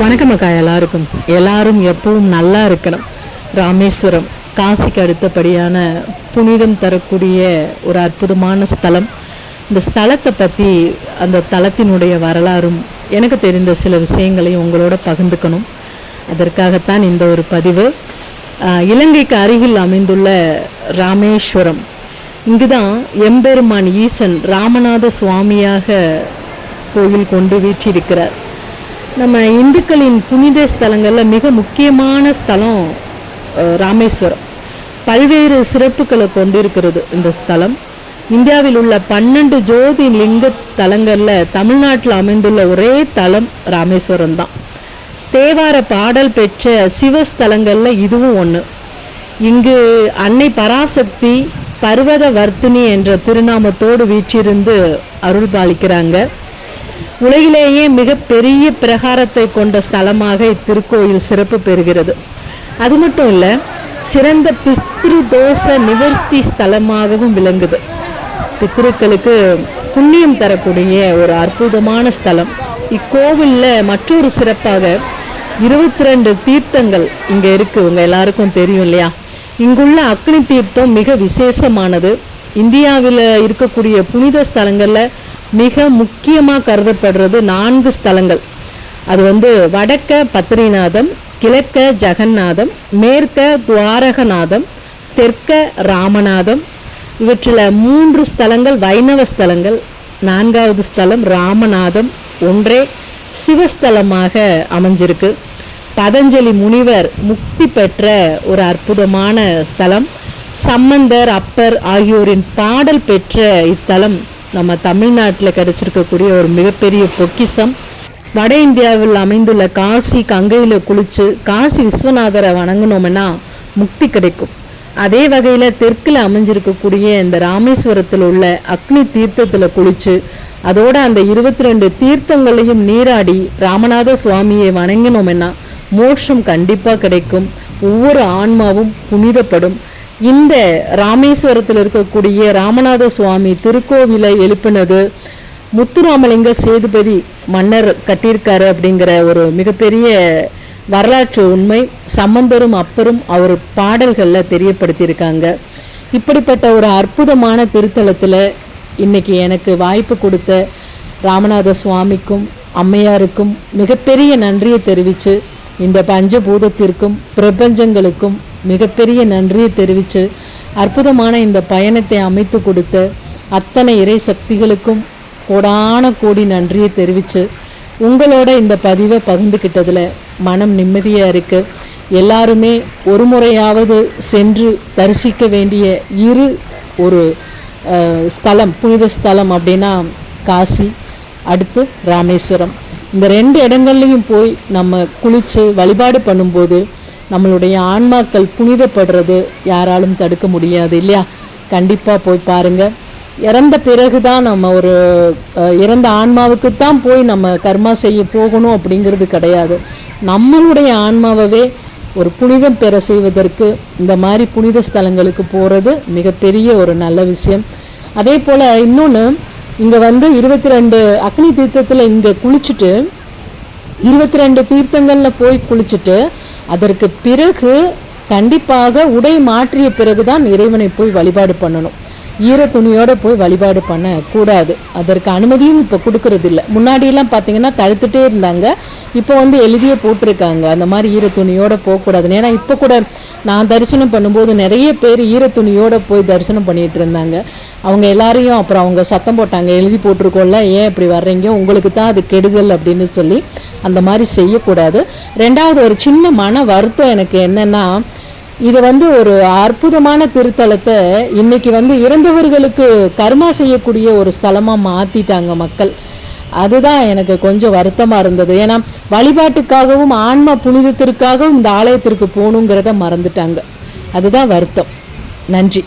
வணக்கம் அக்கா எல்லாருக்கும் எல்லாரும் எப்பவும் நல்லா இருக்கணும். ராமேஸ்வரம் காசிக்கு அடுத்தபடியான புனிதம் தரக்கூடிய ஒரு அற்புதமான ஸ்தலம். இந்த ஸ்தலத்தை பற்றி அந்த தலத்தினுடைய வரலாறும் எனக்கு தெரிந்த சில விஷயங்களையும் உங்களோட பகிர்ந்துக்கணும். அதற்காகத்தான் இந்த ஒரு பதிவு. இலங்கைக்கு அருகில் அமைந்துள்ள ராமேஸ்வரம். இங்குதான் எம்பெருமான் ஈசன் ராமநாத சுவாமியாக கோயில் கொண்டு வீற்றிருக்கிறார். நம்ம இந்துக்களின் புனித ஸ்தலங்களில் மிக முக்கியமான ஸ்தலம் ராமேஸ்வரம். பல்வேறு சிறப்புகளை கொண்டிருக்கிறது இந்த ஸ்தலம். இந்தியாவில் உள்ள பன்னெண்டு ஜோதி லிங்க தலங்களில் தமிழ்நாட்டில் அமைந்துள்ள ஒரே தலம் ராமேஸ்வரம் தான். தேவார பாடல் பெற்ற சிவஸ்தலங்களில் இதுவும் ஒன்று இங்கு அன்னை பராசக்தி பர்வத வர்த்தினி என்ற திருநாமத்தோடு வீற்றிருந்து அருள் பாலிக்கிறாங்க உலகிலேயே மிக பெரிய பிரகாரத்தை கொண்ட ஸ்தலமாக இத்திருக்கோயில் சிறப்பு பெறுகிறது. அது மட்டும் இல்லை சிறந்த பித்ரு தோஷ நிவர்த்தி ஸ்தலமாகவும் விளங்குது. பித்ருக்களுக்கு புண்ணியம் தரக்கூடிய ஒரு அற்புதமான ஸ்தலம். இக்கோவிலில் மற்றொரு சிறப்பாக இருபத்தி ரெண்டு தீர்த்தங்கள் இங்கே இருக்கு. உங்கள் எல்லாருக்கும் தெரியும் இல்லையா? இங்குள்ள அக்னி தீர்த்தம் மிக விசேஷமானது. இந்தியாவில் இருக்கக்கூடிய புனித ஸ்தலங்களில் மிக முக்கியமாக கருதப்படுறது நான்கு ஸ்தலங்கள். அது வந்து வடக்க பத்ரிநாதம் கிழக்க ஜெகநாதம் மேற்க துவாரகநாதம் தெற்க ராமநாதம். இவற்றில் மூன்று ஸ்தலங்கள் வைணவ ஸ்தலங்கள். நான்காவது ஸ்தலம் ராமநாதம் ஒன்றே சிவஸ்தலமாக அமைஞ்சிருக்கு. பதஞ்சலி முனிவர் முக்தி பெற்ற ஒரு அற்புதமான ஸ்தலம். சம்பந்தர் அப்பர் ஆகியோரின் பாடல் பெற்ற இத்தலம் நம்ம தமிழ்நாட்டில் கிடைச்சிருக்கக்கூடிய ஒரு மிகப்பெரிய பொக்கிஷம். வட இந்தியாவில் அமைந்துள்ள காசி கங்கையில் குளிச்சு காசி விஸ்வநாதரை வணங்கினோம்னா முக்தி கிடைக்கும். அதே வகையில் தெற்கில் அமைஞ்சிருக்கக்கூடிய இந்த ராமேஸ்வரத்தில் உள்ள அக்னி தீர்த்தத்தில் குளிச்சு அதோட அந்த இருபத்தி ரெண்டு தீர்த்தங்களையும் நீராடி ராமநாத சுவாமியை வணங்கினோம்னா மோட்சம் கண்டிப்பாக கிடைக்கும். ஒவ்வொரு ஆன்மாவும் புனிதப்படும். இந்த ராமேஸ்வரத்தில் இருக்கக்கூடிய ராமநாத சுவாமி திருக்கோவிலை எழுப்பினது முத்துராமலிங்க சேதுபதி மன்னர் கட்டியிருக்காரு அப்படிங்கிற ஒரு மிகப்பெரிய வரலாற்று உண்மை. சம்பந்தரும் அப்பரும் அவர் பாடல்களில் தெரியப்படுத்தியிருக்காங்க. இப்படிப்பட்ட ஒரு அற்புதமான திருத்தலத்தில் இன்னைக்கு எனக்கு வாய்ப்பு கொடுத்த ராமநாத சுவாமிக்கும் அம்மையாருக்கும் மிகப்பெரிய நன்றியை தெரிவித்து இந்த பஞ்சபூதத்திற்கும் பிரபஞ்சங்களுக்கும் மிகப்பெரிய நன்றியை தெரிவித்து அற்புதமான இந்த பயணத்தை அமைத்து கொடுத்த அத்தனை இறை சக்திகளுக்கும் கோடான கோடி நன்றியை தெரிவித்து உங்களோட இந்த பதிவை பகிர்ந்துக்கிட்டதில் மனம் நிம்மதியாக இருக்குது எல்லாருமே ஒரு முறையாவது சென்று தரிசிக்க வேண்டிய இரு ஒரு ஸ்தலம் புனித ஸ்தலம் அப்படின்னா காசி அடுத்து ராமேஸ்வரம். இந்த ரெண்டு இடங்கள்லையும் போய் நம்ம குளித்து வழிபாடு பண்ணும்போது நம்மளுடைய ஆன்மாக்கள் புனிதப்படுறது யாராலும் தடுக்க முடியாது இல்லையா? கண்டிப்பாக போய் பாருங்கள் இறந்த பிறகு தான் நம்ம ஒரு இறந்த ஆன்மாவுக்கு தான் போய் நம்ம கர்மா செய்ய போகணும் அப்படிங்கிறது கிடையாது. நம்மளுடைய ஆன்மாவவே ஒரு புனிதம் பெற செய்வதற்கு இந்த மாதிரி புனித ஸ்தலங்களுக்கு போகிறது மிகப்பெரிய ஒரு நல்ல விஷயம். அதே போல் இன்னொன்று இங்கே வந்து இருபத்தி ரெண்டு அக்னி தீர்த்தத்தில் இங்கே குளிச்சுட்டு இருபத்தி ரெண்டு தீர்த்தங்களில் போய் குளிச்சுட்டு அதற்கு பிறகு கண்டிப்பாக உடை மாற்றிய பிறகுதான் இறைவனை போய் வழிபாடு பண்ணணும். ஈர துணியோடு போய் வழிபாடு பண்ண கூடாது அதற்கு அனுமதியும் இப்போ கொடுக்கறது இல்லை முன்னாடியெல்லாம் பார்த்தீங்கன்னா தடுத்துட்டே இருந்தாங்க. இப்போ வந்து எழுதியே போட்டிருக்காங்க. அந்த மாதிரி ஈர துணியோட போகக்கூடாதுன்னு. ஏன்னா இப்போ கூட நான் தரிசனம் பண்ணும்போது நிறைய பேர் ஈர துணியோட போய் தரிசனம் பண்ணிட்டு இருந்தாங்க. அவங்க எல்லாரையும் அப்புறம் அவங்க சத்தம் போட்டாங்க எழுதி போட்டிருக்கோம்ல ஏன் இப்படி வர்றீங்க? உங்களுக்கு தான் அது கெடுதல் அப்படின்னு சொல்லி அந்த மாதிரி செய்யக்கூடாது. ரெண்டாவது ஒரு சின்ன மன வருத்தம் எனக்கு என்னென்னா இது வந்து ஒரு அற்புதமான திருத்தலத்தை இன்னைக்கு வந்து இறந்தவர்களுக்கு கர்மா செய்யக்கூடிய ஒரு ஸ்தலமாக மாற்றிட்டாங்க மக்கள். அதுதான் எனக்கு கொஞ்சம் வருத்தமாக இருந்தது. ஏன்னா வழிபாட்டுக்காகவும் ஆன்ம புனிதத்திற்காகவும் இந்த ஆலயத்திற்கு போகணுங்கிறத மறந்துட்டாங்க. அதுதான் வருத்தம். நன்றி.